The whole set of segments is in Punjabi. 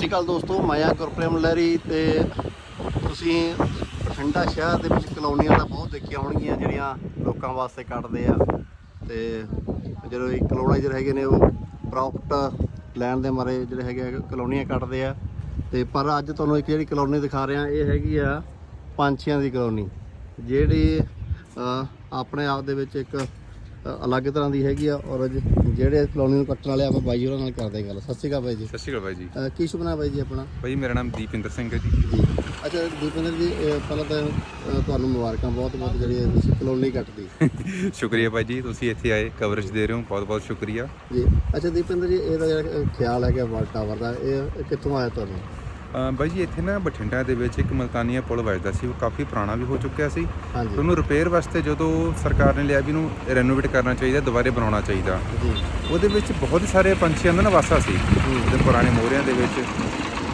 ਸ਼੍ਰੀ ਅਕਾਲ ਦੋਸਤੋ, ਮੈਂ ਆ ਗੁਰਪ੍ਰੇਮ ਲਹਿਰੀ ਤੇ ਤੁਸੀਂ ਬਠਿੰਡਾ ਸ਼ਹਿਰ ਦੇ ਵਿੱਚ ਕਲੋਨੀਆਂ ਤਾਂ ਬਹੁਤ ਦੇਖੀਆਂ ਹੋਣਗੀਆਂ, ਜਿਹੜੀਆਂ ਲੋਕਾਂ ਵਾਸਤੇ ਕੱਢਦੇ ਆ। ਤੇ ਜਦੋਂ ਇਹ ਜਿਹੜੇ ਹੈਗੇ ਨੇ, ਉਹ ਪ੍ਰੋਫਿਟ ਲੈਣ ਦੇ ਮਾਰੇ ਜਿਹੜੇ ਹੈਗੇ ਆ, ਕਲੋਨੀਆਂ ਕੱਢਦੇ ਆ। ਤੇ ਪਰ ਅੱਜ ਤੁਹਾਨੂੰ ਇੱਕ ਜਿਹੜੀ ਕਲੋਨੀ ਦਿਖਾ ਰਿਹਾ, ਇਹ ਹੈਗੀ ਆ ਪੰਛੀਆਂ ਦੀ ਕਲੋਨੀ, ਜਿਹੜੀ ਆਪਣੇ ਆਪ ਦੇ ਵਿੱਚ ਇੱਕ ਅਲੱਗ ਤਰ੍ਹਾਂ ਦੀ ਹੈਗੀ ਆ ਔਰ ਜਿਹੜੇ ਕਲੋਨੀ ਨੂੰ ਕੱਟਣ ਵਾਲੇ ਆਪਾਂ ਬਾਈ ਹੋਰਾਂ ਨਾਲ ਕਰਦੇ ਗੱਲ। ਸਤਿ ਸ਼੍ਰੀ ਅਕਾਲ ਬਾਈ ਜੀ। ਸਤਿ ਸ਼੍ਰੀ ਅਕਾਲ ਬਾਈ ਜੀ। ਕੀ ਸ਼ੁਭ ਨਾਮ ਬਾਈ ਜੀ ਆਪਣਾ? ਬਾਈ ਮੇਰਾ ਨਾਮ ਦੀਪਿੰਦਰ ਸਿੰਘ ਹੈ ਜੀ। ਜੀ। ਅੱਛਾ ਦੀਪਿੰਦਰ ਜੀ ਪਹਿਲਾਂ ਤਾਂ ਤੁਹਾਨੂੰ ਮੁਬਾਰਕਾਂ ਬਹੁਤ ਬਹੁਤ ਜਿਹੜੀ ਤੁਸੀਂ ਕਲੋਨੀ ਕੱਟਦੀ ਸ਼ੁਕਰੀਆ ਬਾਈ ਜੀ ਤੁਸੀਂ ਇੱਥੇ ਆਏ ਕਵਰੇਜ ਦੇ ਰਹੇ ਹੋ ਬਹੁਤ ਬਹੁਤ ਸ਼ੁਕਰੀਆ। ਜੀ। ਅੱਛਾ ਦੀਪਿੰਦਰ ਜੀ ਇਹਦਾ ਜਿਹੜਾ ਖਿਆਲ ਹੈਗਾ ਵਾਲ ਟਾਵਰ ਦਾ ਇਹ ਕਿੱਥੋਂ ਆਇਆ ਤੁਹਾਨੂੰ? ਬਾਈ ਜੀ ਇੱਥੇ ਨਾ ਬਠਿੰਡਾ ਦੇ ਵਿੱਚ ਇੱਕ ਮਲਕਾਨੀਆ ਪੁਲ ਵੱਜਦਾ ਸੀ ਉਹ ਕਾਫੀ ਪੁਰਾਣਾ ਵੀ ਹੋ ਚੁੱਕਿਆ ਸੀ। ਤੇ ਉਹਨੂੰ ਰਿਪੇਅਰ ਵਾਸਤੇ ਜਦੋਂ ਸਰਕਾਰ ਨੇ ਲਿਆ ਵੀ ਇਹਨੂੰ ਰੈਨੋਵੇਟ ਕਰਨਾ ਚਾਹੀਦਾ ਦੁਬਾਰੇ ਬਣਾਉਣਾ ਚਾਹੀਦਾ ਜੀ। ਉਹਦੇ ਵਿੱਚ ਬਹੁਤ ਸਾਰੇ ਪੰਛੀਆਂ ਦਾ ਨਿਵਾਸਾ ਸੀ। ਉਹਦੇ ਪੁਰਾਣੇ ਮੋਹਰਿਆਂ ਦੇ ਵਿੱਚ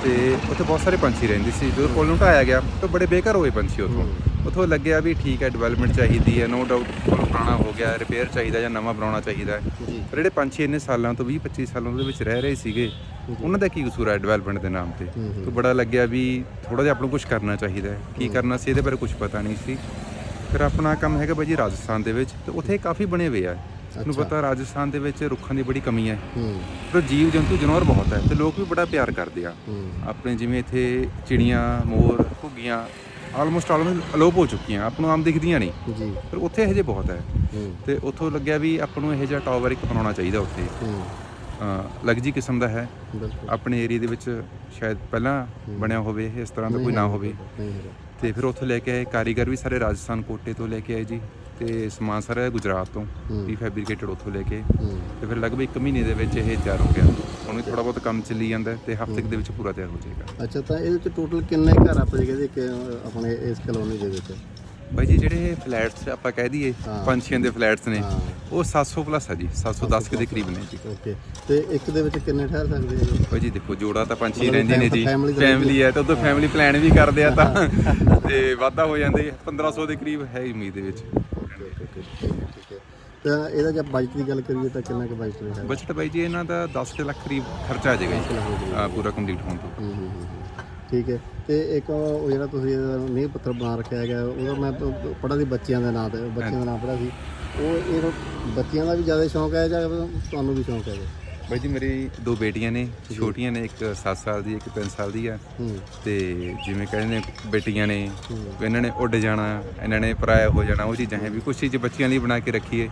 ਤੇ ਉੱਥੇ ਬਹੁਤ ਸਾਰੇ ਪੰਛੀ ਰਹਿੰਦੇ ਸੀ। ਜਦੋਂ ਪੁਲ ਨੂੰ ਢਾਇਆ ਗਿਆ ਤਾਂ ਬੜੇ ਬੇਘਰ ਹੋਏ ਪੰਛੀ ਉੱਥੋਂ। ਉੱਥੋਂ ਲੱਗਿਆ ਵੀ ਠੀਕ ਹੈ ਡਿਵੈਲਪਮੈਂਟ ਚਾਹੀਦੀ ਹੈ ਨੋ ਡਾਊਟ ਪੁਰਾਣਾ ਹੋ ਗਿਆ ਰਿਪੇਅਰ ਚਾਹੀਦਾ ਜਾਂ ਨਵਾਂ ਬਣਾਉਣਾ ਚਾਹੀਦਾ ਹੈ। ਪਰ ਜਿਹੜੇ ਪੰਛੀ ਇੰਨੇ ਸਾਲਾਂ ਤੋਂ 20 25 ਸਾਲਾਂ ਦੇ ਵਿੱਚ ਰਹਿ ਰਹੇ ਸੀਗੇ ਉਹਨਾਂ ਦਾ ਕੀ ਕਸੂਰ ਹੈ ਡਿਵੈਲਪਮੈਂਟ ਦੇ ਨਾਮ ਤੇ। ਤੋਂ ਬੜਾ ਲੱਗਿਆ ਵੀ ਥੋੜਾ ਜਿਹਾ ਆਪਾਂ ਨੂੰ ਕੁਝ ਕਰਨਾ ਚਾਹੀਦਾ ਹੈ। ਕੀ ਕਰਨਾ ਸੀ ਇਹਦੇ ਬਾਰੇ ਕੁਝ ਪਤਾ ਨਹੀਂ ਸੀ। ਫਿਰ ਆਪਣਾ ਕੰਮ ਹੈਗਾ ਬਾਈ ਜੀ ਰਾਜਸਥਾਨ ਦੇ ਵਿੱਚ ਤੇ ਉੱਥੇ ਕਾਫੀ ਬਣੇ ਹੋਏ ਆ। ਤੁਹਾਨੂੰ। ਪਤਾ ਰਾਜਸਥਾਨ ਦੇ ਵਿੱਚ ਰੁੱਖਾਂ ਦੀ ਬੜੀ ਕਮੀ ਹੈ। ਪਰ ਜੀਵ ਜੰਤੂ ਜਾਨਵਰ ਬਹੁਤ ਹੈ ਤੇ ਲੋਕ ਵੀ ਬੜਾ ਪਿਆਰ ਕਰਦੇ ਆ। ਆਪਣੇ ਜਿਵੇਂ ਇੱਥੇ ਚਿੜੀਆਂ ਮੋਰ ਘੁੱਗੀਆਂ ਆਲਮੋਸਟ ਆਲਮੋਸਟ ਅਲੋਪ ਹੋ ਚੁੱਕੀਆਂ ਆਪਾਂ ਨੂੰ ਆਮ ਦਿਖਦੀਆਂ ਨਹੀਂ। ਜੀ। ਪਰ ਉੱਥੇ ਇਹੋ ਜਿਹੇ ਬਹੁਤ ਹੈ। ਤੇ ਉੱਥੋਂ ਲੱਗਿਆ ਵੀ ਆਪਾਂ ਨੂੰ ਇਹੋ ਜਿਹਾ ਟਾਵਰ ਇੱਕ ਬਣਾਉਣਾ ਚਾਹੀਦਾ ਉੱਥੇ। ਲਗਜੀ ਕਿਸਮ ਦਾ ਹੈ। ਆਪਣੇ ਏਰੀਆ ਦੇ ਵਿੱਚ ਸ਼ਾਇਦ ਪਹਿਲਾਂ ਬਣਿਆ ਹੋਵੇ ਇਸ ਤਰ੍ਹਾਂ ਦਾ ਕੋਈ ਨਾ ਹੋਵੇ। ਤੇ ਫਿਰ ਉੱਥੋਂ ਲੈ ਕੇ ਆਏ ਕਾਰੀਗਰ ਵੀ ਸਾਰੇ ਰਾਜਸਥਾਨ ਕੋਟੇ ਤੋਂ ਲੈ ਕੇ ਆਏ ਜੀ। ਤੇ ਸਮਾਨ ਸਾਰਾ ਗੁਜਰਾਤ ਤੋਂ। ਵੀ ਫੈਬਰੀਕੇਟਡ ਉੱਥੋਂ ਲੈ ਕੇ। ਤੇ ਫਿਰ ਲਗਭਗ 1 ਮਹੀਨੇ ਦੇ ਵਿੱਚ ਇਹ ਤਿਆਰ ਹੋ ਗਿਆ। ਹੁਣ ਵੀ ਥੋੜਾ ਬਹੁਤ ਕੰਮ ਚੱਲੀ ਜਾਂਦਾ ਤੇ ਹਫ਼ਤੇ ਦੇ ਵਿੱਚ ਪੂਰਾ ਤਿਆਰ ਹੋ ਜਾਏਗਾ। ਅੱਛਾ ਤਾਂ ਇਹਦੇ ਵਿੱਚ ਟੋਟਲ ਕਿੰਨੇ ਘਰ ਆਪਣੇ ਜਿਹੜੇ ਕਿ ਆਪਣੇ ਇਸ ਕਲੋਨੀ ਦੇ ਵਿੱਚ? ਬਾਈ ਜੀ ਜਿਹੜੇ ਫਲੈਟਸ ਆਪਾਂ ਕਹਿ ਦਈਏ। ਪੰਛੀਆਂ ਦੇ ਫਲੈਟਸ ਨੇ। ਉਹ 700 ਪਲੱਸ ਹੈ ਜੀ 710 ਕੁ ਦੇ ਕਰੀਬ ਨੇ ਜੀ। ਓਕੇ ਤੇ ਇੱਕ ਦੇ ਵਿੱਚ ਕਿੰਨੇ ਠਹਿਰ ਸਕਦੇ ਆ ਜੀ? ਬਾਈ ਜੀ ਦੇਖੋ ਜੋੜਾ ਤਾਂ ਪੰਛੀ ਰਹਿੰਦੇ ਨੇ ਜੀ। ਫੈਮਿਲੀ ਹੈ ਤਾਂ ਉਦੋਂ ਫੈਮਿਲੀ ਪਲਾਨ ਵੀ ਕਰਦੇ ਆ ਤਾਂ। ਤੇ ਵਾਧਾ ਹੋ ਜਾਂਦੇ 1500 ਦੇ ਕਰੀਬ ਹੈ ਉਮੀਦ ਦੇ ਵਿੱਚ। ਠੀਕ ਹੈ ਤਾਂ ਇਹਦਾ ਜੇ ਬਜਟ ਦੀ ਗੱਲ ਕਰੀਏ ਤਾਂ ਕਿੰਨਾ ਕੁ ਬਜਟ ਹੈ? ਬਜਟ ਬਾਈ ਜੀ ਇਹਨਾਂ ਦਾ 10 ਕੁ ਲੱਖ ਕਰੀਬ ਖਰਚਾ ਆ ਜਾਏਗਾ ਜੀ ਆਹ, ਪੂਰਾ ਕੰਪਲੀਟ ਹੋਣ ਤੋਂ। ਹੂੰ, ਹੂੰ, ਹੂੰ, ਹੂੰ। ਠੀਕ ਹੈ। ਤੇ ਇੱਕ ਉਹ ਜਿਹੜਾ ਤੁਸੀਂ ਇਹਦਾ ਨੀਂਹ ਪੱਥਰ ਬਣਾ ਰੱਖਿਆ ਹੈਗਾ ਉਹਦਾ ਮੈਂ ਪੜ੍ਹਾ ਸੀ ਬੱਚਿਆਂ ਦੇ ਨਾਂ ਤੇ ਬੱਚਿਆਂ ਦਾ ਨਾਮ ਪੜ੍ਹਾ ਸੀ। ਉਹ ਇਹ ਬੱਚਿਆਂ ਦਾ ਵੀ ਜ਼ਿਆਦਾ ਸ਼ੌਂਕ ਹੈ ਜਾਂ ਤੁਹਾਨੂੰ ਵੀ ਸ਼ੌਂਕ ਹੈ? ਜੀ? ਬਾਈ ਜੀ ਮੇਰੀ ਦੋ ਬੇਟੀਆਂ ਨੇ ਛੋਟੀਆਂ ਨੇ ਇੱਕ 7 ਸਾਲ ਦੀ ਇੱਕ 3 ਸਾਲ ਦੀ ਆ ਤੇ ਜਿਵੇਂ ਕਹਿੰਦੇ ਨੇ ਬੇਟੀਆਂ ਨੇ ਇਹਨਾਂ ਨੇ ਉੱਡ ਜਾਣਾ ਇਹਨਾਂ ਨੇ ਪਰਾਇਆ ਹੋ ਜਾਣਾ ਉਹ ਚੀਜ਼ਾਂ ਹੈ ਵੀ ਕੁਛ ਚੀਜ਼ ਬੱਚਿਆਂ ਲਈ ਬਣਾ ਕੇ ਰੱਖੀਏ।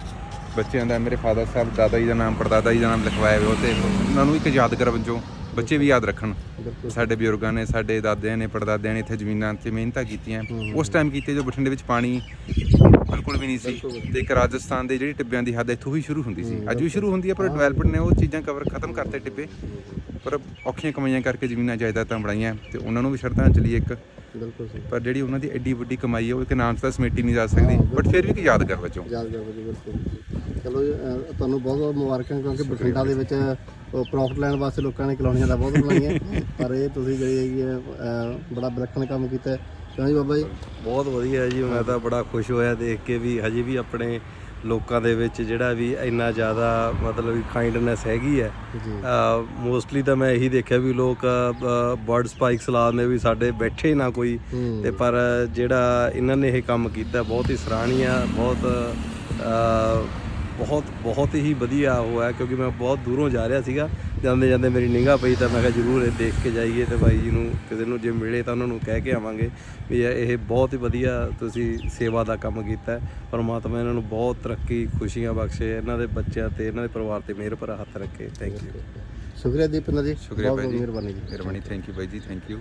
ਬੱਚਿਆਂ ਦਾ ਮੇਰੇ ਫਾਦਰ ਸਾਹਿਬ ਦਾਦਾ ਜੀ ਦਾ ਨਾਮ ਪੜਦਾਦਾ ਜੀ ਦਾ ਨਾਮ ਲਿਖਵਾਇਆ ਹੋਇਆ ਤੇ ਉਹਨਾਂ ਨੂੰ ਇੱਕ ਯਾਦਗਾਰ ਵਜੋਂ ਬੱਚੇ ਵੀ ਯਾਦ ਰੱਖਣ। ਸਾਡੇ ਬਜ਼ੁਰਗਾਂ ਨੇ ਸਾਡੇ ਦਾਦਿਆਂ ਨੇ ਪੜਦਾਦਿਆਂ ਨੇ ਇੱਥੇ ਜ਼ਮੀਨਾਂ ਤੇ ਮਿਹਨਤਾਂ ਕੀਤੀਆਂ। ਉਸ ਟਾਈਮ ਕੀਤੇ ਜੋ ਬਠਿੰਡੇ ਵਿੱਚ ਪਾਣੀ ਬਿਲਕੁਲ ਵੀ ਨਹੀਂ ਸੀ। ਤੇ ਇੱਕ ਰਾਜਸਥਾਨ ਦੇ ਜਿਹੜੀ ਟਿੱਬਿਆਂ ਦੀ ਹੱਦ ਇੱਥੋਂ ਹੀ ਸ਼ੁਰੂ ਹੁੰਦੀ ਸੀ। ਅੱਜ ਵੀ ਸ਼ੁਰੂ ਹੁੰਦੀ ਹੈ ਪਰ ਡਿਵੈਲਪਮੈਂਟ ਨੇ ਉਹ ਚੀਜ਼ਾਂ ਕਵਰ ਖਤਮ ਕਰਤੇ ਟਿੱਬੇ। ਪਰ ਔਖੀਆਂ ਕਮਾਈਆਂ ਕਰਕੇ ਜ਼ਮੀਨਾਂ ਜਾਇਦਾਦਾਂ ਬਣਾਈਆਂ ਤੇ ਉਹਨਾਂ ਨੂੰ ਵੀ ਸ਼ਰਧਾਂਜਲੀ ਇੱਕ ਬਿਲਕੁਲ ਸਹੀ। ਪਰ ਜਿਹੜੀ ਉਹਨਾਂ ਦੀ ਐਡੀ ਵੱਡੀ ਕਮਾਈ ਹੈ ਉਹ ਇੱਕ ਨਾਮ 'ਚ ਤਾਂ ਸਮੇਟੀ ਨਹੀਂ ਜਾ ਸਕਦੀ। ਬਟ ਫਿਰ ਵੀ ਇੱਕ ਯਾਦਗਾਰ ਵਜੋਂ। ਯਾਦਗਾਰ ਵਜੇ ਬਿਲਕੁਲ। ਚਲੋ ਤੁਹਾਨੂੰ ਬਹੁਤ ਬਹੁਤ ਮੁਬਾਰਕਾਂ ਕਿਉਂਕਿ ਬਠਿੰਡਾ ਦੇ ਵਿੱਚ ਪ੍ਰੋਫਿਟ ਲੈਣ ਵਾਸਤੇ ਲੋਕਾਂ ਨੇ ਕਲੋਨੀਆਂ ਦਾ ਬਹੁਤ ਬਣਾਈਆਂ। ਪਰ ਇਹ ਤੁਸੀਂ ਜਿਹੜੀ ਹੈਗੀ ਹੈ, ਬੜਾ ਵਿਲੱਖਣ ਕੰਮ ਕੀਤਾ। ਹੈ। ਕਿਉਂ ਜੀ ਬਾਬਾ ਜੀ? ਬਹੁਤ ਵਧੀਆ ਜੀ ਮੈਂ ਤਾਂ ਬੜਾ ਖੁਸ਼ ਹੋਇਆ ਦੇਖ ਕੇ ਵੀ ਹਜੇ ਵੀ ਆਪਣੇ ਲੋਕਾਂ ਦੇ ਵਿੱਚ ਜਿਹੜਾ ਵੀ ਇੰਨਾ ਜ਼ਿਆਦਾ ਮਤਲਬ ਕਾਈਂਡਨੈਸ ਹੈਗੀ ਹੈ ਮੋਸਟਲੀ ਤਾਂ ਮੈਂ ਇਹੀ ਦੇਖਿਆ ਵੀ ਲੋਕ ਬਰਡ ਸਪਾਈਕਸ ਲਾਉਂਦੇ ਵੀ ਸਾਡੇ ਬੈਠੇ ਨਾ ਕੋਈ। ਹੂੰ। ਤੇ ਪਰ ਜਿਹੜਾ ਇਹਨਾਂ ਨੇ ਇਹ ਕੰਮ ਕੀਤਾ ਬਹੁਤ ਹੀ ਸਰਾਹਣੀय ਬਹੁਤ ਬਹੁਤ ਬਹੁਤ ਹੀ ਵਧੀਆ ਹੋਇਆ ਕਿਉਂਕਿ ਮੈਂ ਬਹੁਤ ਦੂਰੋਂ ਜਾ ਰਿਹਾ ਸੀਗਾ। ਜਾਂਦੇ ਜਾਂਦੇ ਮੇਰੀ ਨਿਗਾਹ ਪਈ ਤਾਂ ਮੈਂ ਕਿਹਾ ਜ਼ਰੂਰ ਇਹ ਦੇਖ ਕੇ ਜਾਈਏ ਤੇ ਬਾਈ ਜੀ ਨੂੰ ਕਿਸੇ ਨੂੰ ਜੇ ਮਿਲੇ ਤਾਂ ਉਹਨਾਂ ਨੂੰ ਕਹਿ ਕੇ ਆਵਾਂਗੇ ਵੀ ਇਹ ਇਹ ਬਹੁਤ ਹੀ ਵਧੀਆ ਤੁਸੀਂ ਸੇਵਾ ਦਾ ਕੰਮ ਕੀਤਾ। ਪਰਮਾਤਮਾ ਇਹਨਾਂ ਨੂੰ ਬਹੁਤ ਤਰੱਕੀ ਖੁਸ਼ੀਆਂ ਬਖਸ਼ੇ ਇਹਨਾਂ ਦੇ ਬੱਚਿਆਂ ਤੇ ਇਹਨਾਂ ਦੇ ਪਰਿਵਾਰ ਤੇ ਮਿਹਰ ਭਰਾ ਹੱਥ ਰੱਖੇ। ਥੈਂਕ ਯੂ ਸ਼ੁਕਰੀਆ ਦੀਪਿੰਦਰ ਜੀ ਸ਼ੁਕਰੀਆ ਬਹੁਤ ਮਿਹਰਬਾਨੀ ਜੀ। ਮਿਹਰਬਾਨੀ। ਥੈਂਕ ਯੂ ਬਾਈ ਜੀ ਥੈਂਕ ਯੂ